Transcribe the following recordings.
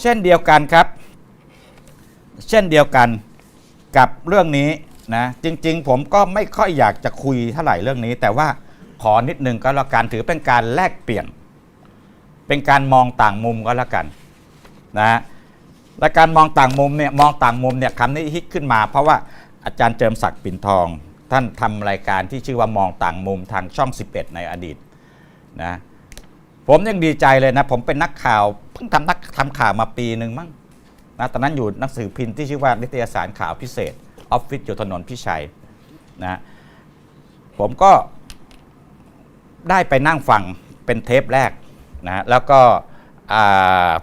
เช่นเดียวกันครับ เช่นเดียวกันกับเรื่องนี้นะจริงๆ ผมก็ไม่ค่อยอยากจะคุยเท่าไหร่เรื่องนี้ แต่ว่าขอนิดนึงก็แล้วกันถือเป็นการแลกเปลี่ยน เป็นการมองต่างมุมก็แล้วกันนะและการมองต่างมุมเนี่ยมองต่างมุมเนี่ยคำนี้ฮิตขึ้นมา เพราะว่าอาจารย์เจิมศักดิ์ปิ่นทอง ท่านทำรายการที่ชื่อว่ามองต่างมุมทางช่อง 11 ในอดีตนะ ผมยังดีใจเลยนะ ผมเป็นนักข่าวเพิ่งทำนักทำข่าวมาปีหนึ่งมั้งนะตอนนั้นอยู่หนังสือพิมพ์ที่ชื่อว่านิตยสารข่าวพิเศษออฟฟิศอยู่ถนนพิชัยนะผมก็ได้ไปนั่งฟังเป็นเทปแรกนะแล้วก็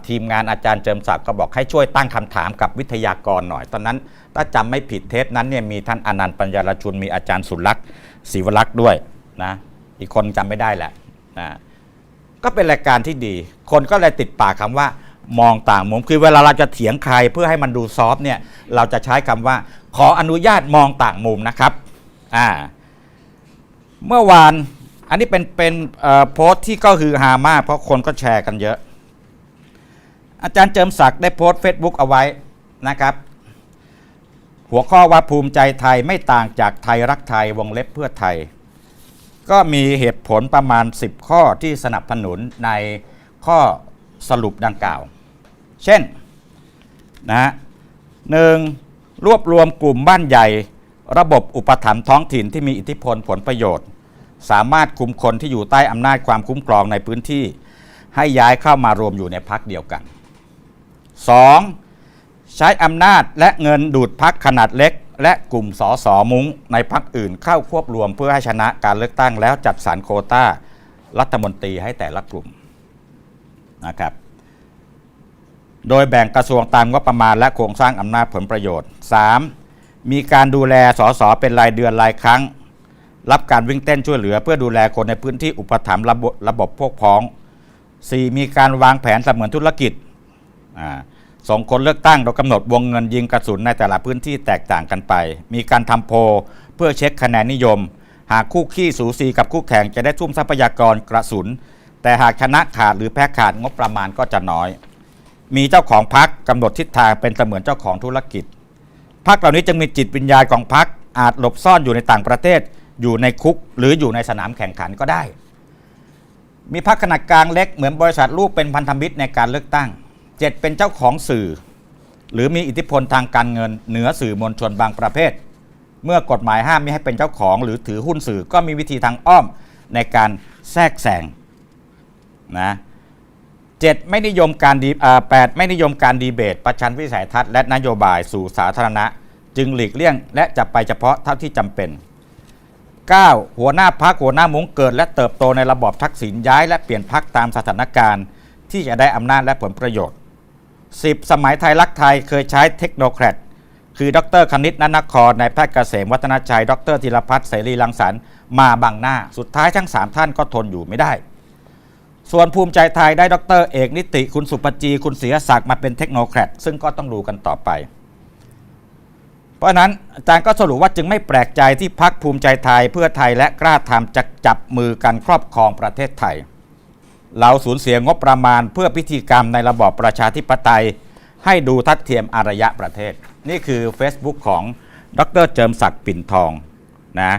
ทีมงานอาจารย์เจิมศักดิ์ก็บอกให้ช่วยตั้งคำถามกับวิทยากรหน่อย ตอนนั้นถ้าจำไม่ผิดเทปนั้นเนี่ยมีท่านอนันต์ปัญญารชุนมีอาจารย์สุรักษ์ศรีวรักษ์ด้วยนะอีกคนจำไม่ได้แหละนะ ก็เป็นรายการที่ดี คนก็เลยติดปากคำว่ามองต่างมุมคือเวลาเราจะเถียงใครเพื่อให้มันดูซอฟเนี่ยเราจะใช้คำว่า ขออนุญาตมองต่างมุมนะครับอ่าเมื่อวานอันนี้เป็นเป็นโพสต์ที่ก็คือฮามากเพราะคนก็แชร์กันเยอะ อาจารย์เจิมศักดิ์ได้โพสต์ Facebook เอาไว้นะครับ หัวข้อว่าภูมิใจไทยไม่ต่างจากไทยรักไทยวงเล็บเพื่อไทย ก็มีเหตุผลประมาณ 10 ข้อที่สนับสนุนในข้อสรุปดังกล่าว เช่นนะฮะหนึ่งรวบรวมกลุ่มบ้านใหญ่ ระบบอุปถัมภ์ท้องถิ่นที่มีอิทธิพลผลประโยชน์ สามารถคุมคนที่อยู่ใต้อำนาจความคุ้มครองในพื้นที่ ให้ย้ายเข้ามารวมอยู่ในพักเดียวกัน 2. ใช้อำนาจและเงินดูดพักขนาดเล็ก และกลุ่มสอสอมุ้งในพักอื่นเข้าควบรวมเพื่อให้ชนะการเลือกตั้งแล้วจัดสรรโคต้ารัฐมนตรีให้แต่ละกลุ่มนะครับ โดยแบ่งกระทรวงตามงบประมาณและโครงสร้างอำนาจผลประโยชน์ 3. มีการดูแลสสเป็นรายเดือนรายครั้ง รับการวิ่งเต้นช่วยเหลือ เพื่อดูแลคนในพื้นที่อุปถัมภ์ระบบระบบพวกพ้อง 4. มีการวางแผนเสมือนธุรกิจอ่า ส่งคนเลือกตั้งโดยกำหนดวงเงินยิงกระสุนในแต่ละพื้นที่แตกต่างกันไป มีการทำโพเพื่อเช็คคะแนนนิยม หากคู่ขี้สูสีกับคู่แข่งจะได้ทุ่มทรัพยากรกระสุน แต่หากชนะขาดหรือแพ้ขาดงบประมาณก็จะน้อย มีเจ้าของพักกำหนดทิศทางเป็นเสมือนเจ้าของธุรกิจพักเหล่านี้จึงมีจิตวิญญาณของพักอาจหลบซ่อนอยู่ในต่างประเทศ อยู่ในคุก หรืออยู่ในสนามแข่งขันก็ได้ มีพักขนาดกลางเล็กเหมือนบริษัทลูกเป็นพันธมิตรในการเลือกตั้ง เจ็ดเป็นเจ้าของสื่อ หรือมีอิทธิพลทางการเงินเหนือสื่อมวลชนบางประเภท เมื่อกฎหมายห้ามไม่ให้เป็นเจ้าของ หรือถือหุ้นสื่อก็มีวิธีทางอ้อมในการแทรกแซงนะเจ็ดไม่นิยมการดีอ่าแปดไม่นิยมการดีเบต ประชันวิสัยทัศน์และนโยบายสู่สาธารณะ จึงหลีกเลี่ยง และจะไปเฉพาะเท่าที่จำเป็น 9. หัวหน้าพักหัวหน้ามุ้งเกิด และเติบโตในระบอบทักษิณย้ายและเปลี่ยนพักตามสถานการณ์ ที่จะได้อำนาจและผลประโยชน์ 10. สมัยไทยรักไทยเคยใช้เทคโนแครดคือ ดรคณิตนันนครนายแพทย์เกษมวัฒนชัย ดรธีรพัฒน์เสรีรังสรรค์มาบังหน้า สุดท้ายทั้ง 3 ท่านก็ทนอยู่ไม่ได้ ส่วนภูมิใจไทยได้ดรเอกนิติ คุณสุปจีคุณเสียศักดิ์มาเป็นเทคโนแครดซึ่งก็ต้องดูกันต่อไป เพราะฉะนั้นอาจารย์ก็สรุปว่าจึงไม่แปลกใจที่พักภูมิใจไทยเพื่อไทยและกล้าทำจะจับมือกันครอบครองประเทศไทย เราสูญเสียงบประมาณเพื่อพิธีกรรมในระบอบประชาธิปไตย ให้ดูทัดเทียมอารยะประเทศ นี่คือ Facebook ของดรเจิมศักดิ์ปิ่นทองนะ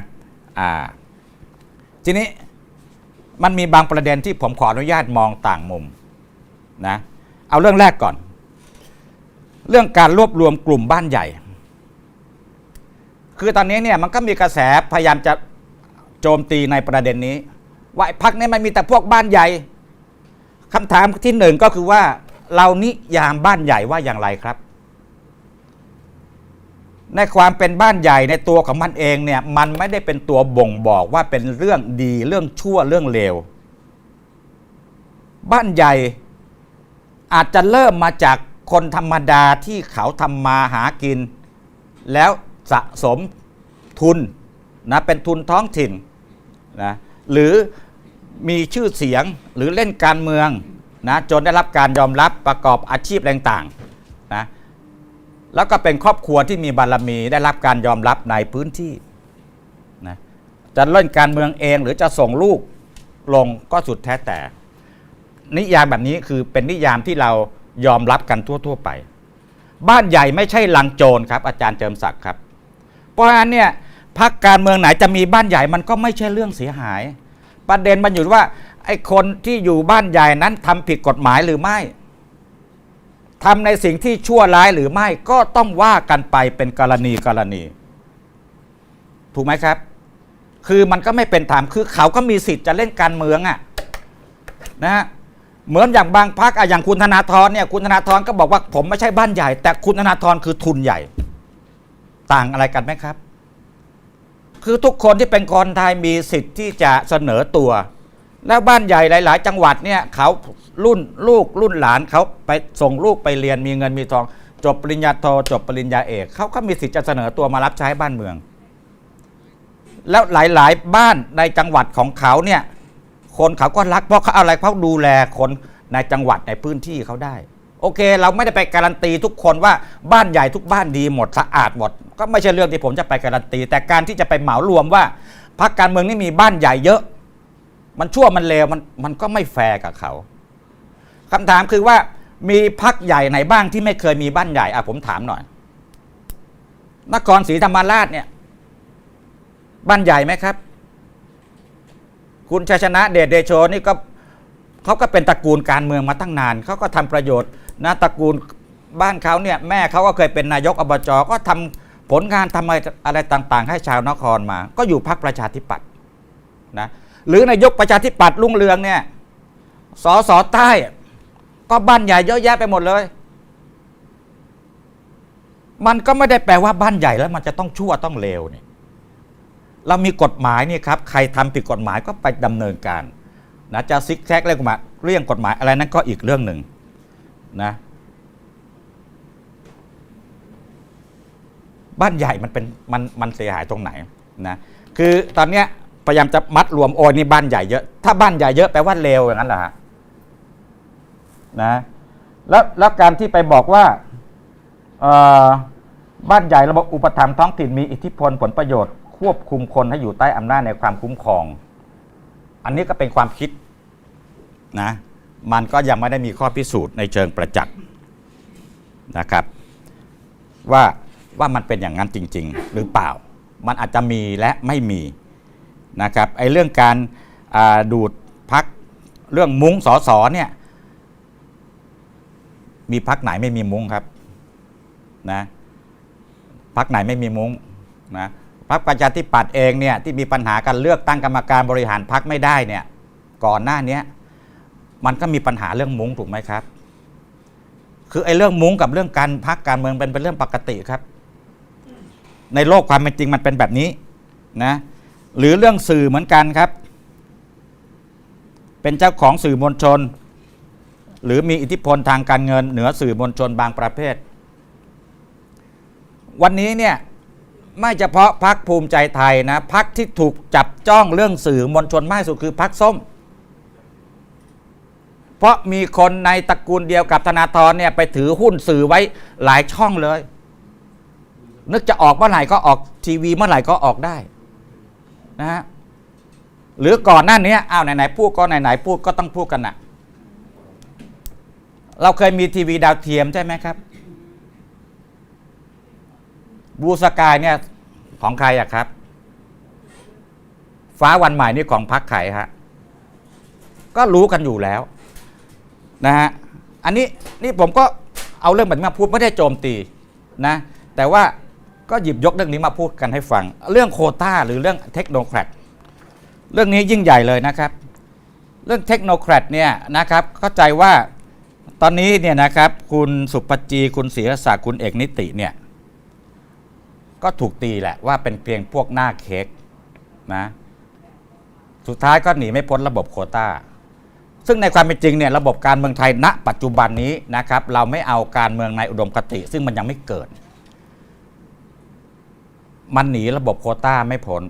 อ่าทีนี้มันมีบางประเด็นที่ผมขออนุญาตมองต่างมุมนะเอาเรื่องแรกก่อน เรื่องการรวบรวมกลุ่มบ้านใหญ่ คือตอนนี้เนี่ยมันก็มีกระแสพยายามจะโจมตีในประเด็นนี้ ว่าพักนี้มันมีแต่พวกบ้านใหญ่ คำถามที่หนึ่งก็คือว่า เรานิยามบ้านใหญ่ว่าอย่างไรครับ ในความเป็นบ้านใหญ่ในตัวของมันเองเนี่ยมันไม่ได้เป็นตัวบ่งบอกว่าเป็นเรื่องดีเรื่องชั่วเรื่องเลวบ้านใหญ่อาจจะเริ่มมาจากคนธรรมดาที่เขาทำมาหากิน แล้วสะสมทุนนะเป็นทุนท้องถิ่นนะหรือ มีชื่อเสียงหรือเล่นการเมืองนะจนได้รับการยอมรับประกอบอาชีพอะไรต่างนะแล้วก็เป็นครอบครัวที่มีบารมีได้รับการยอมรับในพื้นที่นะจะเล่นการเมืองเองหรือจะส่งลูกลงก็สุดแท้แต่ นิยามแบบนี้คือเป็นนิยามที่เรายอมรับกันทั่ว ๆ ไป บ้านใหญ่ไม่ใช่ลังโจรครับอาจารย์เจิมศักดิ์ครับ เพราะฉะนั้นเนี่ยพักการเมืองไหนจะมีบ้านใหญ่มันก็ไม่ใช่เรื่องเสียหาย ประเด็นมันอยู่ว่า ไอ้คนที่อยู่บ้านใหญ่นั้นทำผิดกฎหมายหรือไม่ทำในสิ่งที่ชั่วร้ายหรือไม่ก็ต้องว่ากันไปเป็นกรณีกรณี ถูกไหมครับ คือมันก็ไม่เป็นธรรมคือเขาก็มีสิทธิ์จะเล่นการเมืองอะนะฮะเหมือนอย่างบางพักอะอย่างคุณธนาธรเนี่ยคุณธนาธรก็บอกว่าผมไม่ใช่บ้านใหญ่ แต่คุณธนาธรคือทุนใหญ่ ต่างอะไรกันไหมครับ คือทุกคนที่เป็นคนไทยมีสิทธิ์ที่จะเสนอตัว แล้วบ้านใหญ่หลาย ๆ จังหวัดเนี่ยเขารุ่นลูกรุ่นหลานเขาไปส่งลูกไปเรียนมีเงินมีทอง จบปริญญาโทจบปริญญาเอกเขาก็มีสิทธิ์จะเสนอตัวมารับใช้บ้านเมือง แล้วหลาย ๆ บ้านในจังหวัดของเขาเนี่ยคนเขาก็รักเพราะเขาอะไรเขาดูแลคนในจังหวัดในพื้นที่เขาได้ โอเค เราไม่ได้ไปการันตีทุกคนว่าบ้านใหญ่ทุกบ้านดีหมดสะอาดหมด ก็ไม่ใช่เรื่องที่ผมจะไปการันตี แต่การที่จะไปเหมารวมว่าพรรคการเมืองนี่มีบ้านใหญ่เยอะ มันชั่วมันเลวมันมันก็ไม่แฟร์กับเขาคำถามคือว่ามีพักใหญ่ไหนบ้างที่ไม่เคยมีบ้านใหญ่อะผมถามหน่อย นครศรีธรรมราชเนี่ย บ้านใหญ่ไหมครับ คุณชัยชนะเดชเดโชนี่ก็เขาก็เป็นตระกูลการเมืองมาตั้งนาน เขาก็ทำประโยชน์ นะตระกูลบ้านเขาเนี่ยแม่เขาก็เคยเป็นนายกอบจก็ทำผลงานทำอะไรอะไรต่างๆ ให้ชาวนครมา ก็อยู่พรรคประชาธิปัตย์นะหรือนายกประชาธิปัตย์ลุงเรืองเนี่ยสอสอใต้ ก็บ้านใหญ่เยอะแยะไปหมดเลย มันก็ไม่ได้แปลว่าบ้านใหญ่แล้วมันจะต้องชั่วต้องเลวเนี่ยเรามีกฎหมายนี่ครับใครทำผิดกฎหมายก็ไปดำเนินการนะจะซิกแซกเรื่องกมาเรื่องกฎหมายอะไรนั้นก็อีกเรื่องหนึ่ง นะบ้านใหญ่มันเป็นมันมันเสียหายตรงไหนนะคือตอนเนี้ยพยายามจะมัดรวมโอ้ยนี่บ้านใหญ่เยอะ ถ้าบ้านใหญ่เยอะแปลว่าเลวอย่างนั้นเหรอฮะนะแล้วแล้วการที่ไปบอกว่าบ้านใหญ่ระบบอุปถัมภ์ท้องถิ่นมีอิทธิพลผลประโยชน์ ควบคุมคนให้อยู่ใต้อำนาจในความคุ้มครอง อันนี้ก็เป็นความคิดนะ มันก็ยังไม่ได้มีข้อพิสูจน์ในเชิงประจักษ์นะครับ ว่าว่ามันเป็นอย่างนั้นจริง ๆ หรือเปล่า มันอาจจะมีและไม่มีนะครับไอ้เรื่องการาดูดพักเรื่องมุ้งสอสอเนี่ยมีพักไหนไม่มีมุ้งครับนะพักไหนไม่มีมุ้งนะพรรคประชาธิปัตย์เองเนี่ยที่มีปัญหาการเลือกตั้งกรรมการบริหารพักไม่ได้เนี่ยก่อนหน้านี้ มันก็มีปัญหาเรื่องมุ้งถูกไหมครับ คือไอ้เรื่องมุ้งกับเรื่องการพักการเมืองเป็นเป็นเรื่องปกติครับ ในโลกความเป็นจริงมันเป็นแบบนี้นะหรือเรื่องสื่อเหมือนกันครับ เป็นเจ้าของสื่อมวลชน หรือมีอิทธิพลทางการเงินเหนือสื่อมวลชนบางประเภท วันนี้เนี่ยไม่เฉพาะพักภูมิใจไทยนะพักที่ถูกจับจ้องเรื่องสื่อมวลชนมากสุดคือพักส้ม เพราะมีคนในตระกูลเดียวกับธนาธรเนี่ยไปถือหุ้นสื่อไว้หลายช่องเลย นึกจะออกเมื่อไหร่ก็ออกทีวีเมื่อไหร่ก็ออกได้นะฮะหรือก่อนหน้านี้อ้าวไหนๆพูดก็ไหนๆพูดก็ต้องพูดกันนะเราเคยมีทีวีดาวเทียมใช่ไหมครับบูสกายเนี่ยของใครอะครับ ฟ้าวันใหม่นี่ของพักไข่ฮะก็รู้กันอยู่แล้ว นะฮะอันนี้นี่ผมก็เอาเรื่องแบบนี้มาพูดไม่ได้โจมตีนะแต่ว่าก็หยิบยกเรื่องนี้มาพูดกันให้ฟัง เรื่องโคต้าหรือเรื่องเทคโนแครดเรื่องนี้ยิ่งใหญ่เลยนะครับ เรื่องเทคโนแครดเนี่ยนะครับเข้าใจว่าตอนนี้เนี่ยนะครับคุณสุปจีคุณศรีรศักดิ์คุณเอกนิติเนี่ยก็ถูกตีแหละว่าเป็นเพียงพวกหน้าเค้กนะสุดท้ายก็หนีไม่พ้นระบบโควตา ซึ่งในความเป็นจริงเนี่ยระบบการเมืองไทยณ ปัจจุบันนี้นะครับ เราไม่เอาการเมืองในอุดมคติ ซึ่งมันยังไม่เกิด มันหนีระบบโควตาไม่พ้น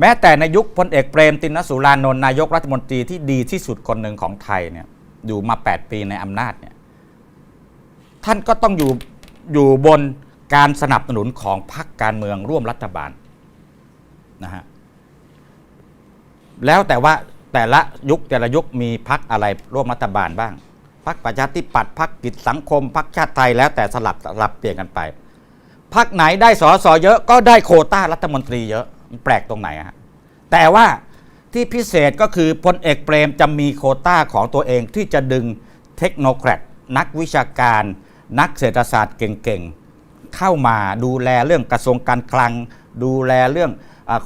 แม้แต่ในยุคพลเอกเปรมตินสุรานนท์นายกรัฐมนตรีที่ดีที่สุดคนหนึ่งของไทยเนี่ยอยู่มา 8 ปีในอำนาจเนี่ยท่านก็ต้องอยู่อยู่บนการสนับสนุนของพรรคการเมืองร่วมรัฐบาลนะฮะแล้วแต่ว่า แต่ละยุคแต่ละยุคมีพรรคอะไรร่วมรัฐบาลบ้างพักประชาธิปัตย์พักกิจสังคมพักชาติไทยแล้วแต่สลับสลับเปลี่ยนกันไปพักไหนได้สอสอเยอะก็ได้โควต้ารัฐมนตรีเยอะมันแปลกตรงไหนฮะแต่ว่าที่พิเศษก็คือพลเอกเปรมจะมีโควต้าของตัวเองที่จะดึงเทคโนแครดนักวิชาการ นักเศรษฐศาสตร์เก่งๆ เข้ามาดูแลเรื่องกระทรวงการคลัง ดูแลเรื่อง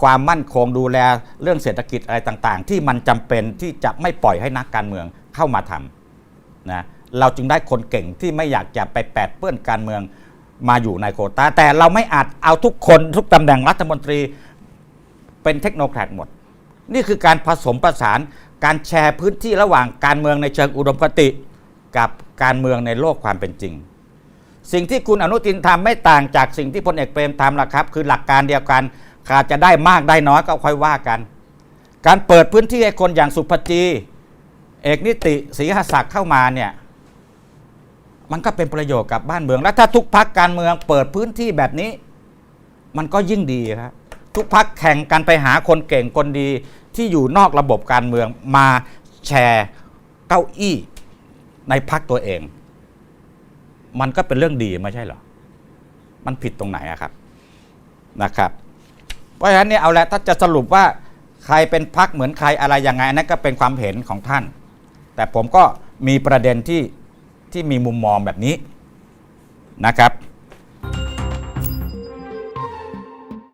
ความมั่นคงดูแลเรื่องเศรษฐกิจอะไรต่างๆ ที่มันจำเป็นที่จะไม่ปล่อยให้นักการเมืองเข้ามาทำนะเราจึงได้คนเก่งที่ไม่อยากจะไปแปดเปื้อนการเมืองมาอยู่ในโคตาแต่เราไม่อาจเอาทุกคนทุกตำแหน่งรัฐมนตรีเป็นเทคโนแครดหมด นี่คือการผสมประสานการแชร์พื้นที่ระหว่างการเมืองในเชิงอุดมคติ กับการเมืองในโลกความเป็นจริง สิ่งที่คุณอนุทินทำไม่ต่างจากสิ่งที่พลเอกเปรมทำละครับ คือหลักการเดียวกัน ขาดจะได้มากได้น้อยก็ค่อยว่ากัน การเปิดพื้นที่ให้คนอย่างสุภจี เอกนิติศรีหศักดิ์เข้ามาเนี่ยมันก็เป็นประโยชน์กับบ้านเมือง และถ้าทุกพักการเมืองเปิดพื้นที่แบบนี้ มันก็ยิ่งดีครับทุกพักแข่งกันไปหาคนเก่งคนดีที่อยู่นอกระบบการเมืองมาแชร์เก้าอี้ในพักตัวเอง มันก็เป็นเรื่องดีไม่ใช่หรอ มันผิดตรงไหนอะครับนะครับ เพราะฉะนั้นเนี่ยเอาละถ้าจะสรุปว่าใครเป็นพักเหมือนใครอะไรยังไงอันนั้นก็เป็นความเห็นของท่าน แต่ผมก็มีประเด็นที่ที่มีมุมมองแบบนี้นะครับ